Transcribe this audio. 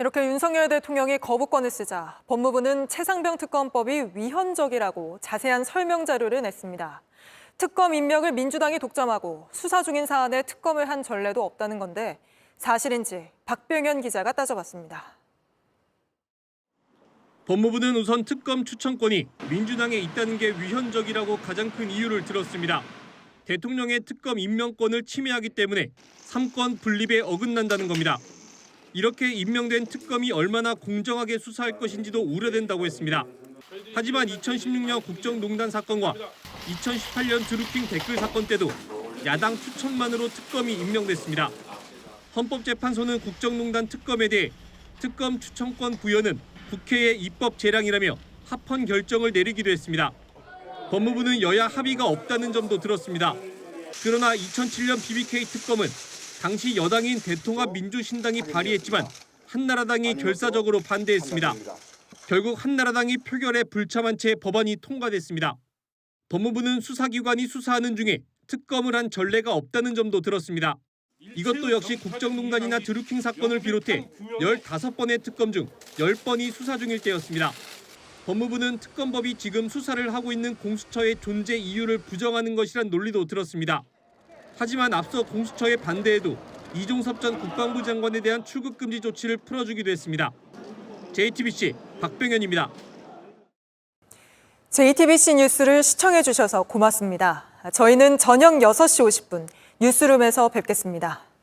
이렇게 윤석열 대통령이 거부권을 쓰자 법무부는 최상병 특검법이 위헌적이라고 자세한 설명 자료를 냈습니다. 특검 임명을 민주당이 독점하고 수사 중인 사안에 특검을 한 전례도 없다는 건데 사실인지 박병현 기자가 따져봤습니다. 법무부는 우선 특검 추천권이 민주당에 있다는 게 위헌적이라고 가장 큰 이유를 들었습니다. 대통령의 특검 임명권을 침해하기 때문에 삼권 분립에 어긋난다는 겁니다. 이렇게 임명된 특검이 얼마나 공정하게 수사할 것인지도 우려된다고 했습니다. 하지만 2016년 국정농단 사건과 2018년 드루킹 댓글 사건 때도 야당 추천만으로 특검이 임명됐습니다. 헌법재판소는 국정농단 특검에 대해 특검 추천권 부여는 국회의 입법 재량이라며 합헌 결정을 내리기도 했습니다. 법무부는 여야 합의가 없다는 점도 들었습니다. 그러나 2007년 BBK 특검은 당시 여당인 대통합 민주신당이 발의했지만 한나라당이 결사적으로 반대했습니다. 결국 한나라당이 표결에 불참한 채 법안이 통과됐습니다. 법무부는 수사기관이 수사하는 중에 특검을 한 전례가 없다는 점도 들었습니다. 이것도 역시 국정농단이나 드루킹 사건을 비롯해 15번의 특검 중 10번이 수사 중일 때였습니다. 법무부는 특검법이 지금 수사를 하고 있는 공수처의 존재 이유를 부정하는 것이란 논리도 들었습니다. 하지만 앞서 공수처의 반대에도 이종섭 전 국방부 장관에 대한 출국 금지 조치를 풀어주기도 했습니다. JTBC 박병현입니다. JTBC 뉴스를 시청해 주셔서 고맙습니다. 저희는 저녁 6시 50분 뉴스룸에서 뵙겠습니다.